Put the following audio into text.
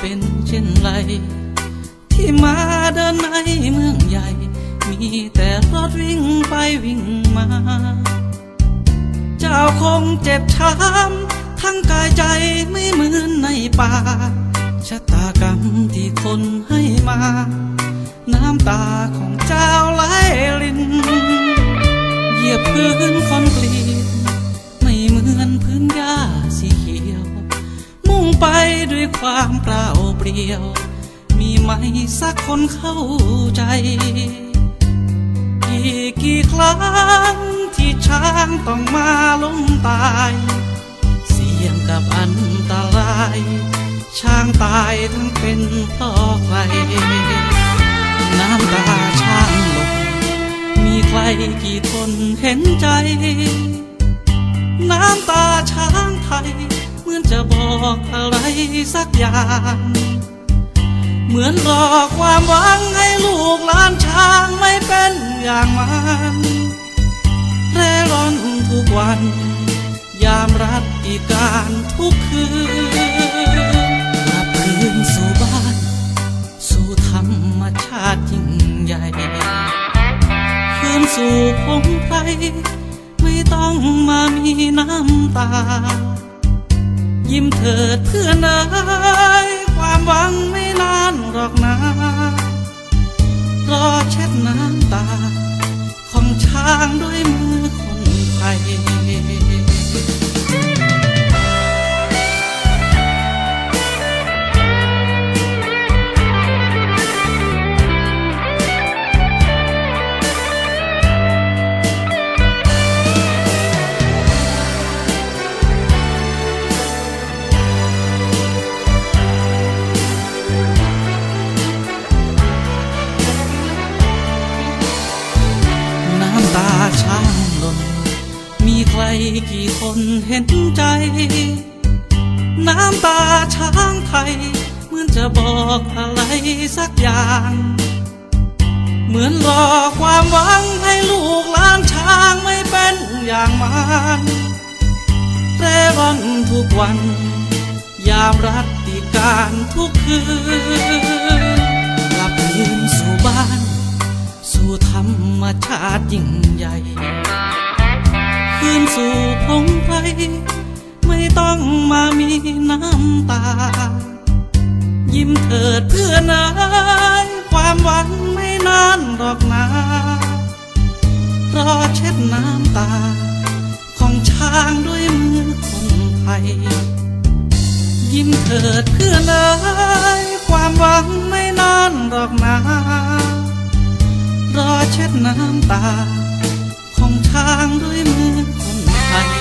เป็นเช่นไร ที่มาเดินในเมืองใหญ่ มีแต่รถวิ่งไปวิ่งมา เจ้าคงเจ็บช้ำทั้งกายใจไม่เหมือนในป่าชะตากรรมที่คนให้มา น้ำตาของเจ้าไหลลินเหยียบพื้นคอนกรีต ไปด้วยความเปล่าเปลี่ยว มีไหมสักคนเข้าใจกี่กี่ครั้งที่ช้างต้องมาล้มตาย เสี่ยงกับอันตราย ช้างตายทั้งเป็นเพ่อใคร น้ำตาช้างหลงมีใครกี่คนเห็นใจ น้ำตาช้างไทย มือนจะบอกอะไรสักอย่าง เหมือนรอความหวังให้ลูกหลานช้างไม่เป็นอย่างมันเร่ร่อนทุกวัน ยามรัตติการทุกคืนกลับคืนสู่บ้าน สู่ธรรมชาติยิ่งใหญ่คืนสู่พงไพรไม่ต้องมามีน้ำตา ยิ้มเถิดเพื่อนเอ๋ยความหวังไม่นานหรอกนะ รอเช็ดน้ำตา ของช้างด้วยมือ รกี่คนเห็นใจ น้ำตาช้างไทย เหมือนจะบอกอะไรสักอย่าง เหมือนรอความหวังให้ลูกหลานช้างไม่เป็นอย่างมันเร่ร่อนทุกวัน ยามรัตติการทุกคืนกลับคืนสู่บ้าน สู่ธรรมชาติยิ่งใหญ่ สู่พงไพรไม่ต้องมามีน้ำตา ยิ้มเถิดเพื่อนเอ๋ยความหวังไม่นานหรอกนะรอเช็ดน้ำตา ของช้างด้วยมือคนไทย ยิ้มเถิดเพื่อนเอ๋ยความหวังไม่นานหรอกนะรอเช็ดน้ำตา ของช้างด้วยมือคนไทย